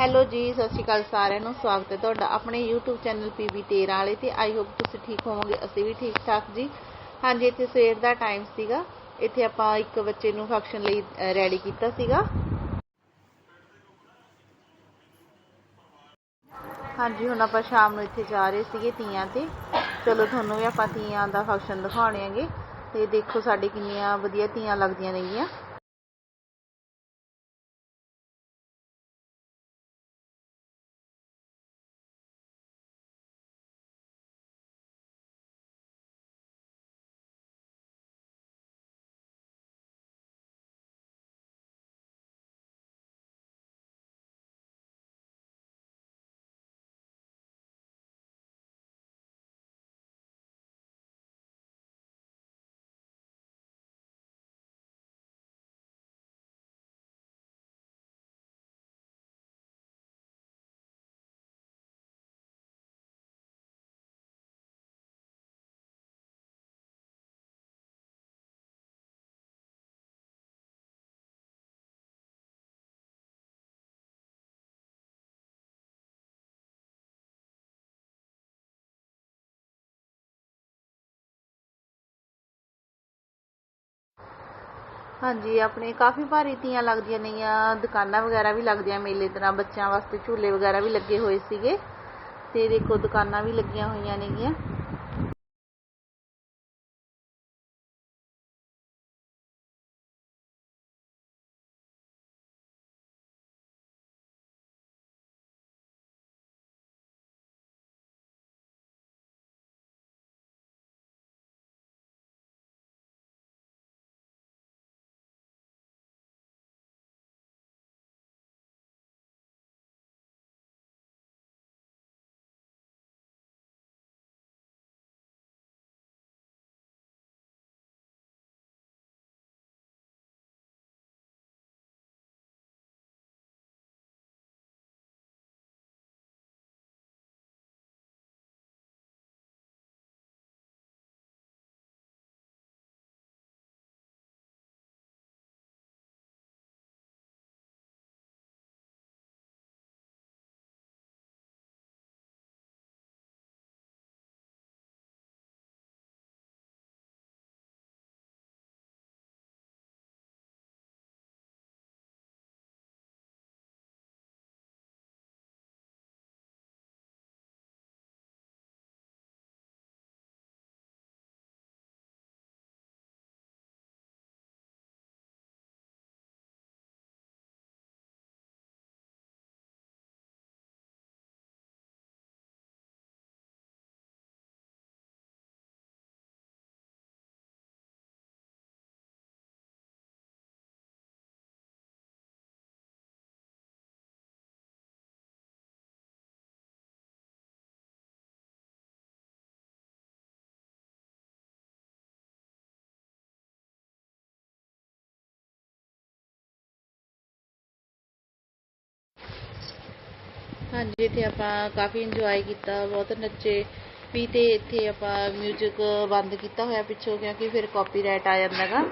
Hello ਜੀ, ਸਤਿ ਸ਼੍ਰੀ ਅਕਾਲ ਸਾਰਿਆਂ ਨੂੰ। ਸਵਾਗਤ ਹੈ ਤੁਹਾਡਾ ਆਪਣੇ YouTube ਚੈਨਲ PB 13 ਵਾਲੇ ਤੇ। ਆਈ ਹੋਪ ਤੁਸੀਂ ਠੀਕ ਹੋਵੋਗੇ, ਅਸੀਂ ਵੀ ਠੀਕ ਠਾਕ ਜੀ। ਹਾਂਜੀ, ਇੱਥੇ ਸਵੇਰ ਦਾ ਟਾਈਮ ਸੀਗਾ। ਇੱਥੇ ਆਪਾਂ ਇੱਕ ਬੱਚੇ ਨੂੰ ਫੰਕਸ਼ਨ ਲਈ ਰੈਡੀ ਕੀਤਾ ਸੀਗਾ। ਹਾਂਜੀ, ਹੁਣ ਆਪਾਂ ਸ਼ਾਮ ਨੂੰ ਇੱਥੇ ਜਾ ਰਹੇ ਸੀਗੇ ਤੀਆਂ ਤੇ। ਚਲੋ, ਤੁਹਾਨੂੰ ਵੀ ਆਪਾਂ ਤੀਆਂ ਦਾ ਫੰਕਸ਼ਨ ਦਿਖਾਉਣੇ ਆਂਗੇ ਤੇ ਦੇਖੋ ਸਾਡੇ ਕਿੰਨੀਆਂ ਵਧੀਆ ਤੀਆਂ ਲੱਗਦੀਆਂ ਨੇਗੀਆਂ। ਹਾਂਜੀ, ਆਪਣੇ ਕਾਫੀ ਭਾਰੀ ਤੀਆਂ ਲੱਗਦੀਆਂ ਨੇਗੀਆਂ, ਦੁਕਾਨਾਂ ਵਗੈਰਾ ਵੀ ਲੱਗਦੀਆਂ ਮੇਲੇ ਤਰ੍ਹਾਂ, ਬੱਚਿਆਂ ਵਾਸਤੇ ਝੂਲੇ ਵਗੈਰਾ ਵੀ ਲੱਗੇ ਹੋਏ ਸੀਗੇ। ਤੇ ਦੇਖੋ, ਦੁਕਾਨਾਂ ਵੀ ਲੱਗੀਆਂ ਹੋਈਆਂ ਨੇਗੀਆਂ। ਹਾਂਜੀ, ਇੱਥੇ ਆਪਾਂ ਕਾਫੀ ਇੰਜੋਏ ਕੀਤਾ, ਬਹੁਤ ਨੱਚੇ। ਵੀ ਤੇ ਇੱਥੇ ਆਪਾਂ ਮਿਊਜ਼ਿਕ ਬੰਦ ਕੀਤਾ ਹੋਇਆ ਪਿੱਛੋਂ, ਕਿਉਂਕਿ ਫਿਰ ਕਾਪੀਰਾਈਟ ਆ ਜਾਂਦਾ ਗਾ